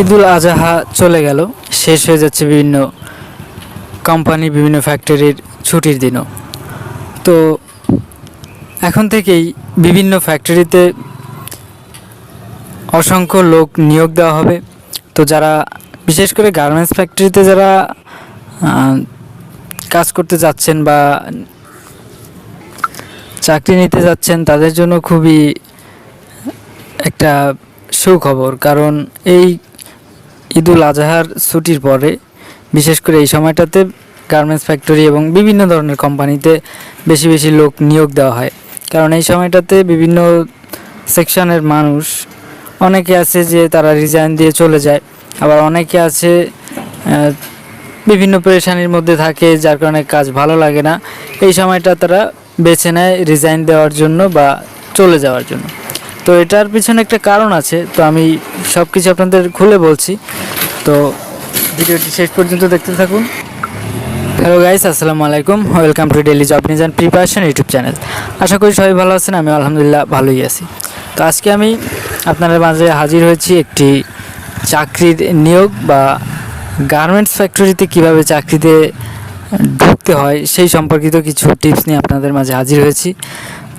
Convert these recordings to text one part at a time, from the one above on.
ঈদুল আজহা চলে গেল। শেষ হয়ে যাচ্ছে বিভিন্ন কোম্পানি বিভিন্ন ফ্যাক্টরির ছুটির দিনও। তো এখন থেকেই বিভিন্ন ফ্যাক্টরিতে অসংখ্য লোক নিয়োগ দেওয়া হবে। তো যারা, বিশেষ করে গার্মেন্টস ফ্যাক্টরিতে যারা কাজ করতে যাচ্ছেন বা চাকরি নিতে যাচ্ছেন, তাদের জন্য খুবই একটা সুখবর। কারণ এই ঈদুল আজহার ছুটির পরে, বিশেষ করে এই সময়টাতে গার্মেন্টস ফ্যাক্টরি এবং বিভিন্ন ধরনের কোম্পানিতে বেশি বেশি লোক নিয়োগ দেওয়া হয়। কারণ এই সময়টাতে বিভিন্ন সেকশনের মানুষ, অনেকে আছে যে তারা রিজাইন দিয়ে চলে যায়, আবার অনেকে আছে বিভিন্ন পেরেশানির মধ্যে থাকে যার কারণে কাজ ভালো লাগে না। এই সময়টা তারা বেছে নেয় রিজাইন দেওয়ার জন্য বা চলে যাওয়ার জন্য। তো এটার পিছনে একটা কারণ আছে, তো আমি সব কিছু আপনাদের খুলে বলছি। তো ভিডিওটি শেষ পর্যন্ত দেখতে থাকুন। হ্যালো গাইস আসসালামু আলাইকুম। ওয়েলকাম টু ডেলি জব নিজান প্রিপারেশন ইউটিউব চ্যানেল আশা করি সবাই ভালো আছেন আমি আলহামদুলিল্লাহ ভালোই আছি। তো আজকে আমি আপনাদের মাঝে হাজির হয়েছি একটি চাকরির নিয়োগ বা গার্মেন্টস ফ্যাক্টরিতে কীভাবে চাকরিতে ঢুকতে হয় সেই সম্পর্কিত কিছু টিপস নিয়ে আপনাদের মাঝে হাজির হয়েছি।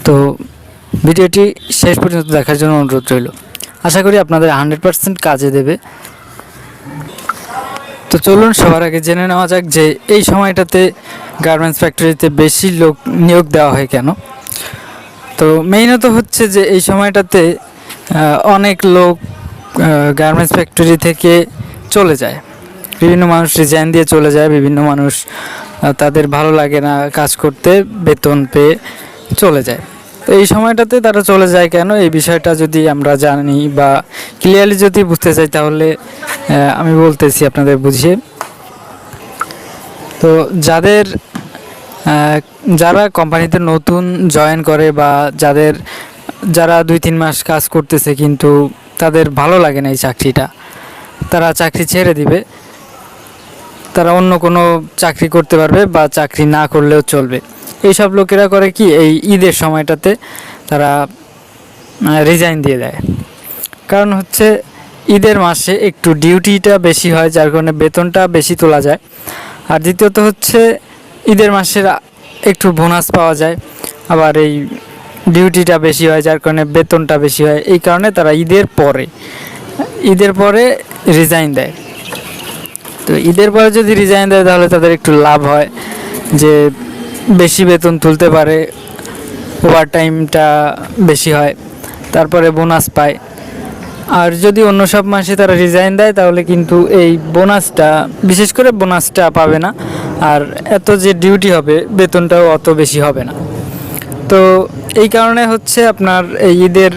তো ভিডিওটি শেষ পর্যন্ত দেখার জন্য অনুরোধ রইল। আশা করি আপনাদের হান্ড্রেড পার্সেন্ট কাজে দেবে। তো চলুন, সবার আগে জেনে নেওয়া যাক যে এই সময়টাতে গার্মেন্টস ফ্যাক্টরিতে বেশি লোক নিয়োগ দেওয়া হয় কেন? তো মেইনত হচ্ছে যে এই সময়টাতে অনেক লোক গার্মেন্টস ফ্যাক্টরি থেকে চলে যায়। বিভিন্ন মানুষ রিজাইন দিয়ে চলে যায়, বিভিন্ন মানুষ তাদের ভালো লাগে না কাজ করতে, বেতন পেয়ে চলে যায়। তো এই সময়টাতে তারা চলে যায় কেন? এই বিষয়টা যদি আমরা জানি বা ক্লিয়ারলি যদি বুঝতে চাই তাহলে আমি বলতেছি আপনাদের বুঝিয়ে। তো যাদের যারা কোম্পানিতে নতুন জয়েন করে বা যাদের, যারা দুই তিন মাস কাজ করতেছে কিন্তু তাদের ভালো লাগে না এই চাকরিটা, তারা চাকরি ছেড়ে দিবে। তারা অন্য কোনো চাকরি করতে পারবে বা চাকরি না করলেও চলবে। এইসব লোকেরা করে কি এই ঈদের সময়টাতে তারা রিজাইন দিয়ে দেয়। কারণ হচ্ছে ঈদের মাসে একটু ডিউটিটা বেশি হয়, যার কারণে বেতনটা বেশি তোলা যায়। আর দ্বিতীয়ত হচ্ছে ঈদের মাসের একটু বোনাস পাওয়া যায়, আবার এই ডিউটিটা বেশি হয়, যার কারণে বেতনটা বেশি হয়। এই কারণে তারা ঈদের পরে ঈদের পরে রিজাইন দেয়। তো ঈদের পরে যদি রিজাইন দেয়, তাহলে তাদের একটু লাভ হয় যে বেশি বেতন তুলতে পারে ওভার টাইমটা বেশি হয়, তারপরে বোনাস পায়। আর যদি অন্য সব মাসে তারা রিজাইন দেয়, তাহলে কিন্তু এই বোনাসটা বিশেষ করে বোনাসটা পাবে না। আর এত যে ডিউটি হবে, বেতনটাও অত বেশি হবে না। তো এই কারণে হচ্ছে আপনার এই ঈদের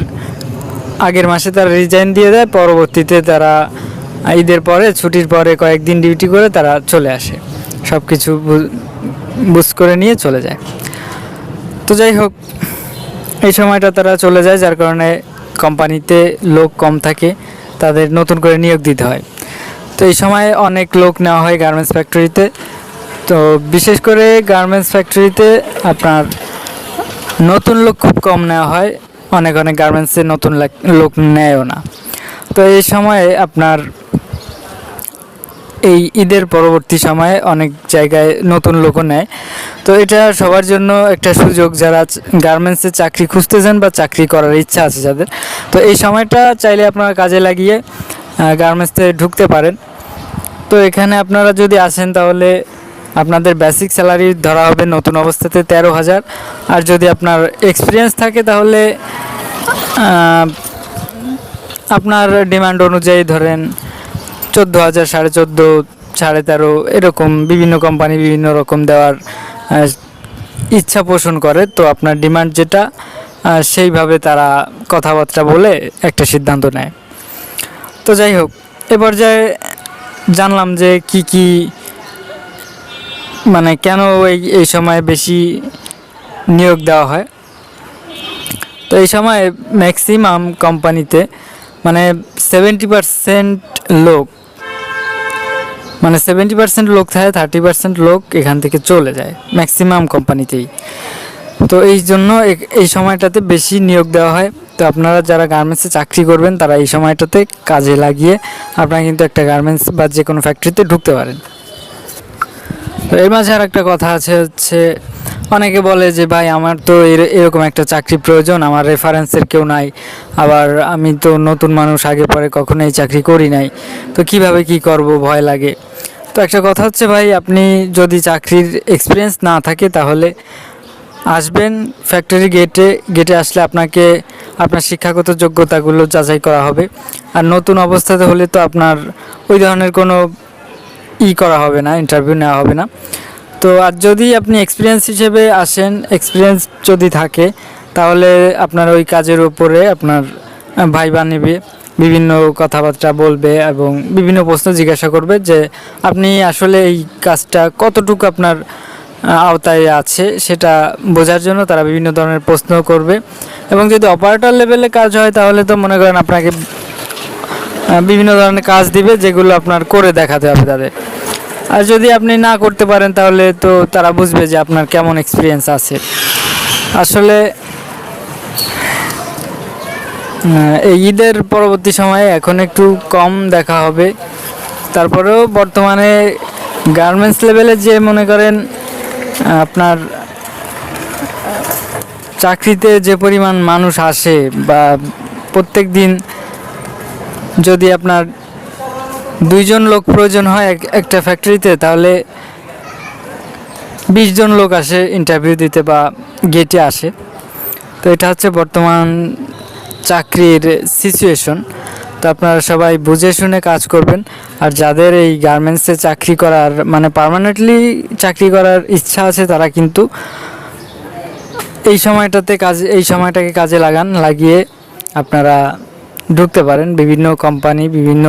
আগের মাসে তারা রিজাইন দিয়ে দেয়, পরবর্তীতে তারা ঈদের পরে, ছুটির পরে কয়েকদিন ডিউটি করে তারা চলে আসে। সব কিছু বুঝ করে নিয়ে চলে যায়। তো যাই হোক, এই সময়টা তারা চলে যায়, যার কারণে কোম্পানিতে লোক কম থাকে, তাদের নতুন করে নিয়োগ দিতে হয়। তো এই সময় অনেক লোক নেওয়া হয় গার্মেন্টস ফ্যাক্টরিতে তো বিশেষ করে গার্মেন্টস ফ্যাক্টরিতে আপনার নতুন লোক খুব কম নেওয়া হয়, অনেক অনেক গার্মেন্টসে নতুন লোক নেয়ও না। তো এই সময়ে আপনার এই ঈদের পরবর্তী সময়ে অনেক জায়গায় নতুন লোকও নেয়। তো এটা সবার জন্য একটা সুযোগ, যারা গার্মেন্টসে চাকরি খুঁজতেছেন বা চাকরি করার ইচ্ছা আছে যাদের। তো এই সময়টা চাইলে আপনারা কাজে লাগিয়ে গার্মেন্টসে ঢুকতে পারেন। তো এখানে আপনারা যদি আসেন তাহলে আপনাদের বেসিক স্যালারি ধরা হবে নতুন অবস্থাতে তেরো হাজার। আর যদি আপনার এক্সপিরিয়েন্স থাকে তাহলে আপনার ডিমান্ড অনুযায়ী ধরেন চোদ্দ হাজার, সাড়ে চোদ্দ, সাড়ে তেরো এরকম বিভিন্ন কোম্পানি বিভিন্ন রকম দেওয়ার ইচ্ছা পোষণ করে। তো আপনার ডিমান্ড যেটা সেইভাবে তারা কথাবার্তা বলে একটা সিদ্ধান্ত নেয়। তো যাই হোক, এ পর্যায়ে জানলাম যে কি কি মানে কেন এই এই সময় বেশি নিয়োগ দেওয়া হয়। তো এই সময় ম্যাক্সিমাম কোম্পানিতে মানে সেভেন্টি পারসেন্ট লোক মানে সেভেন্টি পার্সেন্ট লোক থাকে থার্টি পার্সেন্ট লোক এখান থেকে চলে যায় ম্যাক্সিমাম কোম্পানিতেই তো এই জন্য এই সময়টাতে বেশি নিয়োগ দেওয়া হয়। তো আপনারা যারা গার্মেন্টসে চাকরি করবেন, তারা এই সময়টাতে কাজে লাগিয়ে আপনারা কিন্তু একটা গার্মেন্টস বা যে কোনো ফ্যাক্টরিতে ঢুকতে পারেন। তো এর মাঝে আর একটা কথা আছে হচ্ছে, অনেকে বলে যে, ভাই, আমার তো এর- এরকম একটা চাকরি প্রয়োজন, আমার রেফারেন্সের কেউ নাই। আবার আমি তো নতুন মানুষ, আগে পরে কখনো এই চাকরি করি নাই। তো কীভাবে কি করব, ভয় লাগে। একটা কথা হচ্ছে ভাই, আপনি যদি চাকরির এক্সপিরিয়েন্স না থাকে তাহলে আসবেন ফ্যাক্টরি গেটে গেটে আসলে আপনাকে, আপনার শিক্ষাগত যোগ্যতাগুলো যাচাই করা হবে। আর নতুন অবস্থাতে হলে তো আপনার ওই ধরনের কোনো ই করা হবে না ইন্টারভিউ নেওয়া হবে না। তো আর যদি আপনি এক্সপিরিয়েন্স হিসেবে আসেন এক্সপিরিয়েন্স যদি থাকে, তাহলে আপনার ওই কাজের উপরে আপনার, ভাইবা নেবে। বিভিন্ন কথাবার্তা বলবে এবং বিভিন্ন প্রশ্ন জিজ্ঞাসা করবে যে আপনি আসলে এই কাজটা কতটুকু আপনার আওতায় আছে সেটা বোঝার জন্য তারা বিভিন্ন ধরনের প্রশ্ন করবে। এবং যদি অপারেটর লেভেলে কাজ হয় তাহলে তো মনে করেন আপনাকে বিভিন্ন ধরনের কাজ দিবে যেগুলো আপনার করে দেখাতে হবে তাদের। আর যদি আপনি না করতে পারেন তাহলে তো তারা বুঝবে যে আপনার কেমন এক্সপিরিয়েন্স আছে। আসলে এই ঈদের পরবর্তী সময়ে এখন একটু কম দেখা হবে। তারপরেও বর্তমানে গার্মেন্টস লেভেলে যে মনে করেন আপনার চাকরিতে যে পরিমাণ মানুষ আসে বা প্রত্যেক দিন যদি আপনার দুইজন লোক প্রয়োজন হয় এক- একটা ফ্যাক্টরিতে তাহলে বিশ জন লোক আসে ইন্টারভিউ দিতে বা গেটে আসে। তো এটা হচ্ছে বর্তমান চাকরির সিচুয়েশন তো আপনারা সবাই বুঝে শুনে কাজ করবেন। আর যাদের এই গার্মেন্টসে চাকরি করার মানে পার্মানেন্টলি চাকরি করার ইচ্ছা আছে, তারা কিন্তু এই সময়টাতে কাজ, এই সময়টাকে কাজে লাগান, লাগিয়ে আপনারা ঢুকতে পারেন। বিভিন্ন কোম্পানি বিভিন্ন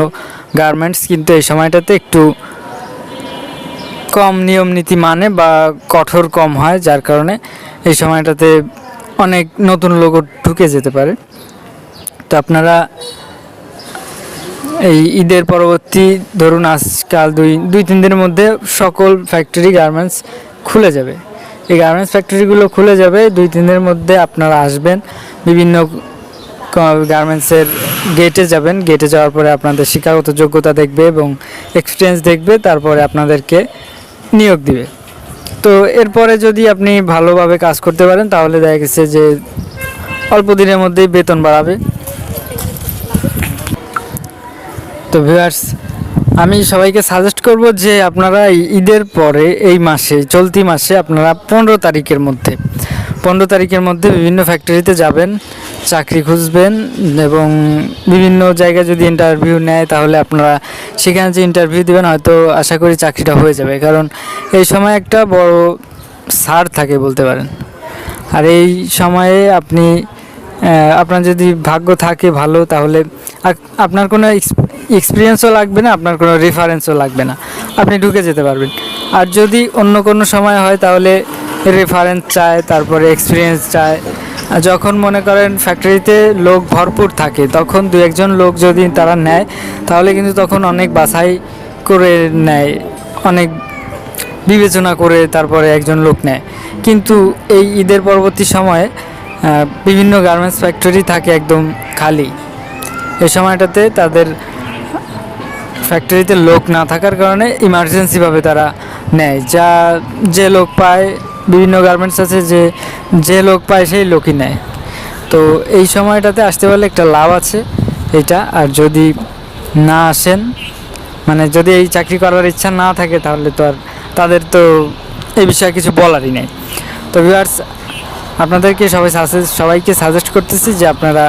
গার্মেন্টস কিন্তু এই সময়টাতে একটু কম নিয়ম নীতি মানে বা কঠোর কম হয়, যার কারণে এই সময়টাতে অনেক নতুন লোক ঢুকে যেতে পারে। তো আপনারা এই ঈদের পরবর্তী, ধরুন আজকাল দুই দুই, তিন দিনের মধ্যে সকল ফ্যাক্টরি গার্মেন্টস খুলে যাবে। এই গার্মেন্টস ফ্যাক্টরিগুলো খুলে যাবে, দুই, তিন দিনের মধ্যে আপনারা আসবেন, বিভিন্ন গার্মেন্টসের গেটে যাবেন। গেটে যাওয়ার পরে আপনাদের শিক্ষাগত যোগ্যতা দেখবে এবং এক্সপিরিয়েন্স দেখবে, তারপরে আপনাদেরকে নিয়োগ দিবে। তো এরপরে যদি আপনি ভালোভাবে কাজ করতে পারেন, তাহলে দেখা গেছে যে অল্প দিনের মধ্যেই বেতন বাড়াবে। তো ভিউয়ার্স আমি সবাইকে সাজেস্ট করব যে আপনারা ঈদের পরে, এই মাসে, চলতি মাসে আপনারা পনেরো তারিখের মধ্যে, পনেরো তারিখের মধ্যে বিভিন্ন ফ্যাক্টরিতে যাবেন, চাকরি খুঁজবেন এবং বিভিন্ন জায়গায় যদি ইন্টারভিউ নেয় তাহলে আপনারা সেখানে যে ইন্টারভিউ দেবেন হয়তো আশা করি চাকরিটা হয়ে যাবে। কারণ এই সময় একটা বড় সার থাকে বলতে পারেন। আর এই সময়ে আপনি আপনার যদি ভাগ্য থাকে ভালো, তাহলে আপনার কোনো এক্সপিরিয়েন্সও লাগবে না, আপনার কোনো রেফারেন্সও লাগবে না। আপনি ঢুকে যেতে পারবেন। আর যদি অন্য কোনো সময় হয়, তাহলে রেফারেন্স চায়, তারপরে এক্সপিরিয়েন্স চায়। যখন মনে করেন ফ্যাক্টরিতে লোক ভরপুর থাকে, তখন দু একজন লোক যদি তারা নেয়, তাহলে কিন্তু তখন অনেক বাছাই করে নেয়, অনেক বিবেচনা করে তারপরে একজন লোক নেয়। কিন্তু এই ঈদের পরবর্তী সময়ে বিভিন্ন গার্মেন্টস ফ্যাক্টরি থাকে একদম খালি। এই সময়টাতে তাদের ফ্যাক্টরিতে লোক না থাকার কারণে ইমার্জেন্সিভাবে তারা নেয়। যা যে লোক পায়, বিভিন্ন গার্মেন্টস আছে যে যে লোক পায় সেই লোকই নেয়। তো এই সময়টাতে আসতে পারলে একটা লাভ আছে এটা। আর যদি না আসেন মানে যদি এই চাকরি করার ইচ্ছা না থাকে তাহলে তো আর তাদের তো এই বিষয়ে কিছু বলারই নেই। তো ভিউয়ার্স আপনাদেরকে সবাই সাজেস্ট সবাইকে সাজেস্ট করতেছি যে আপনারা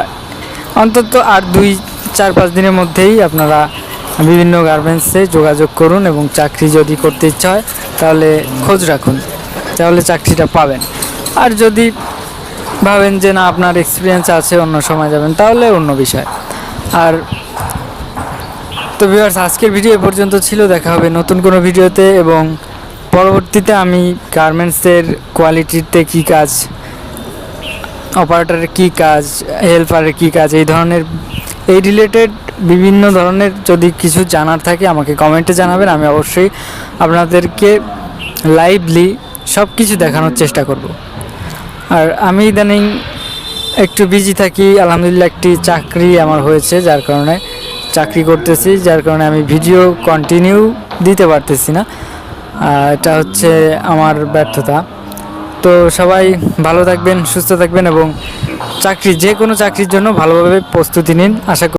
অন্তত আর দুই, চার, পাঁচ দিনের মধ্যেই আপনারা বিভিন্ন গার্মেন্টসে যোগাযোগ করুন এবং চাকরি যদি করতে ইচ্ছা হয়, তাহলে খোঁজ রাখুন, তাহলে চাকরিটা পাবেন। আর যদি ভাবেন যে না, আপনার এক্সপিরিয়েন্স আছে, অন্য সময় যাবেন, তাহলে অন্য বিষয়। আর তো ভিউয়ার্স আজকের ভিডিও এ পর্যন্ত ছিল, দেখা হবে নতুন কোনো ভিডিওতে এবং পরবর্তীতে আমি গার্মেন্টসের কোয়ালিটিতে কী কাজ অপারেটরের কী কাজ, হেল্পারের কী কাজ, এই ধরনের, এই রিলেটেড বিভিন্ন ধরনের যদি কিছু জানার থাকে আমাকে কমেন্টে জানাবেন, আমি অবশ্যই আপনাদেরকে লাইভলি সব কিছু দেখানোর চেষ্টা করব। আর আমি ইদানিং একটু বিজি থাকি, আলহামদুলিল্লাহ একটি চাকরি আমার হয়েছে, যার কারণে চাকরি করতেছি, যার কারণে আমি ভিডিও কন্টিনিউ দিতে পারতেছি না। এটা হচ্ছে আমার ব্যর্থতা। তো সবাই ভালো থাকবেন, সুস্থ থাকবেন এবং চাকরি, যে কোনো চাকরির জন্য ভালোভাবে প্রস্তুতি নিন। আশা